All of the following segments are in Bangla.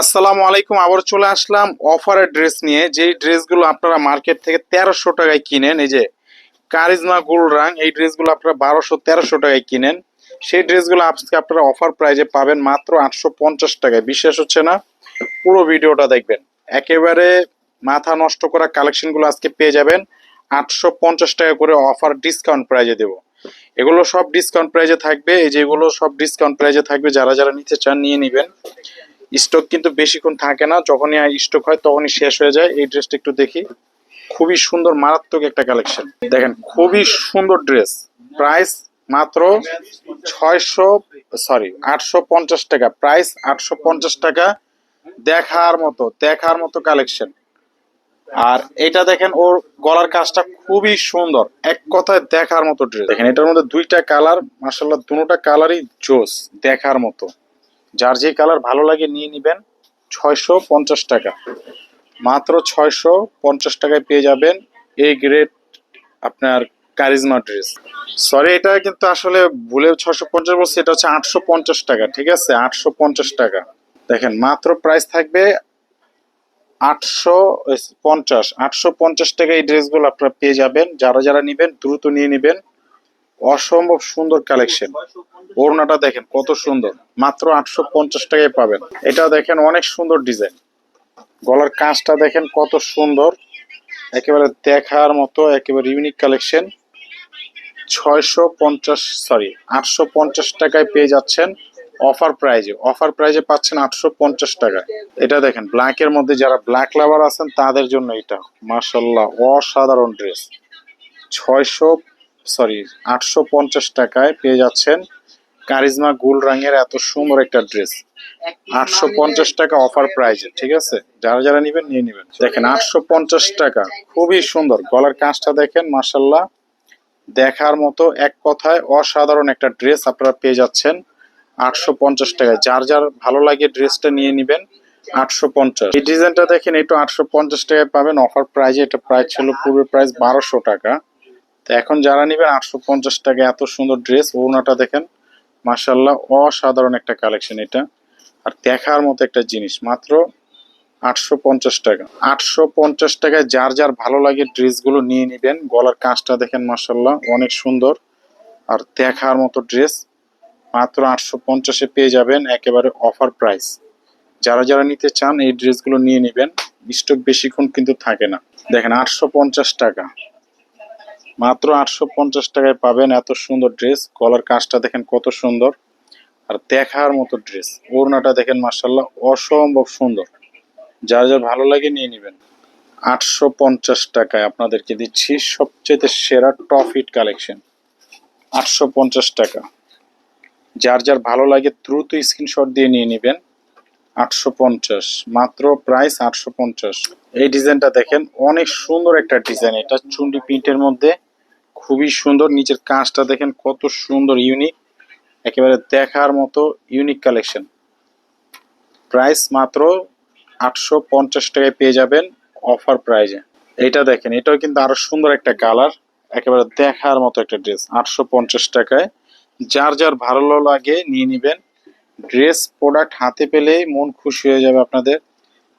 আসসালামু আলাইকুম, আবার চলে আসলাম অফারের ড্রেস নিয়ে। যেই ড্রেসগুলো আপনারা মার্কেট থেকে তেরোশো টাকায় কিনেন, এই যে কারিজমা গোল রাং, এই ড্রেসগুলো আপনারা বারোশো, তেরোশো টাকায় কিনেন। সেই ড্রেসগুলো আজকে আপনারা অফার প্রাইজে পাবেন মাত্র আটশো পঞ্চাশ টাকায়। বিশ্বাস হচ্ছে না, পুরো ভিডিওটা দেখবেন। একেবারে মাথা নষ্ট করা কালেকশনগুলো আজকে পেয়ে যাবেন। আটশো পঞ্চাশ টাকা করে অফার ডিসকাউন্ট প্রাইজে দেবো। এগুলো সব ডিসকাউন্ট প্রাইজে থাকবে। এই যেগুলো সব ডিসকাউন্ট প্রাইজে থাকবে, যারা যারা নিতে চান নিয়ে নেবেন। স্টক কিন্তু বেশিক্ষণ থাকে না, যখনই স্টক হয় তখনই শেষ হয়ে যায়। এই ড্রেসটা একটু দেখি। খুবই সুন্দর, মারাত্মক একটা কালেকশন। দেখেন, খুবই সুন্দর ড্রেস। প্রাইস মাত্র ছয়শো, সরি, আটশো পঞ্চাশ টাকা। প্রাইস আটশো পঞ্চাশ টাকা। দেখার মতো দেখার মতো কালেকশন। আর এটা দেখেন, ওর গলার কাজটা খুবই সুন্দর। এক কথায় দেখার মতো ড্রেস। দেখেন, এটার মধ্যে দুইটা কালার মাসাল্লাহ দুটোটা কালারই জোস, দেখার মতো। যার যে কালার ভালো লাগে নিয়ে নিবেন, ছয়শো পঞ্চাশ টাকা। মাত্র ছয়শো পঞ্চাশ টাকায় পেয়ে যাবেন এই গ্রেড আপনার কারিজমা ড্রেস সরি এটা কিন্তু আসলে ভুলে ছশো পঞ্চাশ বলছে, এটা হচ্ছে আটশো পঞ্চাশ টাকা, ঠিক আছে? আটশো পঞ্চাশ টাকা। দেখেন, মাত্র প্রাইস থাকবে আটশো পঞ্চাশ। আটশো পঞ্চাশ টাকা এই ড্রেসগুলো আপনারা পেয়ে যাবেন। যারা যারা নেবেন, দ্রুত নিয়ে নেবেন। অসম্ভব সুন্দর কালেকশন। ওড়নাটা দেখেন, কত সুন্দর। মাত্র আটশো পঞ্চাশ টাকায় পাবেন। এটা দেখেন, অনেক সুন্দর ডিজাইন। গলার কাঁচটা দেখেন, কত সুন্দর। একেবারে দেখার মতো, একেবারে ইউনিক কালেকশন। ছয়শো পঞ্চাশ সরি আটশো পঞ্চাশ টাকায় পেয়ে যাচ্ছেন অফার প্রাইজে। অফার প্রাইজে পাচ্ছেন আটশো পঞ্চাশ টাকা। এটা দেখেন ব্ল্যাকের মধ্যে যারা ব্ল্যাক লাভার আছেন, তাদের জন্য এটা। মার্শাল্লাহ অসাধারণ ড্রেস ছয়শো সরি, আটশো পঞ্চাশ টাকায় পেয়ে যাচ্ছেন কারিজমা গুল রঙের এত সুন্দর একটা ড্রেস। আটশো পঞ্চাশ টাকা অফার প্রাইজে ঠিক আছে? যারা যারা নিবেন, নিয়ে নিবেন। দেখেন, আটশো পঞ্চাশ টাকা, খুবই সুন্দর। গলার কাঁচটা দেখেন মার্শাল্লাহ দেখার মতো এক কথায় অসাধারণ একটা ড্রেস আপনারা পেয়ে যাচ্ছেন আটশো পঞ্চাশ টাকায়। যার যার ভালো লাগে ড্রেসটা নিয়ে নিবেন, আটশো পঞ্চাশ। এই ডিজাইনটা দেখেন, একটু আটশো পঞ্চাশ টাকায় পাবেন। অফার প্রাইজে এটা প্রাইস ছিল পূর্বের প্রাইস বারোশো টাকা। তো এখন যারা নেবেন আটশো পঞ্চাশ টাকা এত সুন্দর ড্রেস ওনাটা দেখেন মাসাল্লাহ অসাধারণ একটা কালেকশন এটা। আর দেখার মতো একটা জিনিস, মাত্র আটশো পঞ্চাশ টাকা। আটশো পঞ্চাশ টাকায় যার যার ভালো লাগে ড্রেসগুলো নিয়ে নিবেন। গলার কাঁচটা দেখেন মাসাল্লাহ অনেক সুন্দর। আর দেখার মতো ড্রেস মাত্র আটশো পঞ্চাশে পেয়ে যাবেন একেবারে অফার প্রাইস। যারা যারা নিতে চান এই ড্রেসগুলো নিয়ে নেবেন। স্টক বেশিক্ষণ কিন্তু থাকে না। দেখেন, আটশো পঞ্চাশ টাকা। মাত্র আটশো পঞ্চাশ টাকায় পাবেন এত সুন্দর ড্রেস গলার কাজটা দেখেন কত সুন্দর। আর দেখার মতো ড্রেস ওড়নাটা দেখেন মার্শাল্লাহ অসম্ভব সুন্দর। যার যার ভালো লাগে নিয়ে নেবেন। আটশো পঞ্চাশ টাকায় আপনাদেরকে দিচ্ছি সবচেয়ে সেরা টপ হিট কালেকশন আটশো পঞ্চাশ টাকা। যার যার ভালো লাগে দ্রুত স্ক্রিনশট দিয়ে নিয়ে নেবেন। আটশো পঞ্চাশ। মাত্র প্রাইস আটশো পঞ্চাশ। এই ডিজাইনটা দেখেন অনেক সুন্দর একটা ডিজাইন এটা চুন্ডি প্রিন্টের মধ্যে খুবই সুন্দর। নিচের কাঁচটা দেখেন কত সুন্দর ইউনিক একেবারে দেখার মতো ইউনিক কালেকশন প্রাইস মাত্র আটশো পঞ্চাশ টাকায় পেয়ে যাবেন অফার প্রাইজে এটা দেখেন, এটাও কিন্তু আরও সুন্দর একটা কালার একেবারে দেখার মতো একটা ড্রেস আটশো পঞ্চাশ টাকায়। যার যার ভালো লাগে নিয়ে নিবেন। ড্রেস প্রোডাক্ট হাতে পেলেই মন খুশি হয়ে যাবে আপনাদের।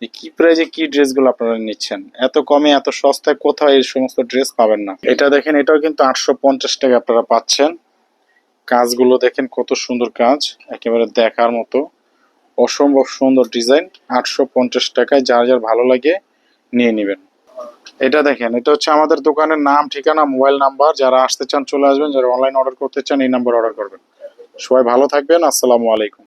কি প্রাইজে কি ড্রেসগুলো আপনারা নিচ্ছেন? এত কমে, এত সস্তায় কোথাও এই সমস্ত ড্রেস পাবেন না? এটা দেখেন, এটাও কিন্তু আটশো পঞ্চাশ টাকা আপনারা পাচ্ছেন। কাজগুলো দেখেন কত সুন্দর কাজ, একেবারে দেখার মতো। অসম্ভব সুন্দর ডিজাইন আটশো পঞ্চাশ টাকায় যার যার ভালো লাগে নিয়ে নেবেন। এটা দেখেন, এটা হচ্ছে আমাদের দোকানের নাম, ঠিকানা, মোবাইল নাম্বার। যারা আসতে চান, চলে আসবেন। যারা অনলাইন অর্ডার করতে চান, এই নাম্বার অর্ডার করবেন। সবাই ভালো থাকবেন। আসসালামু আলাইকুম।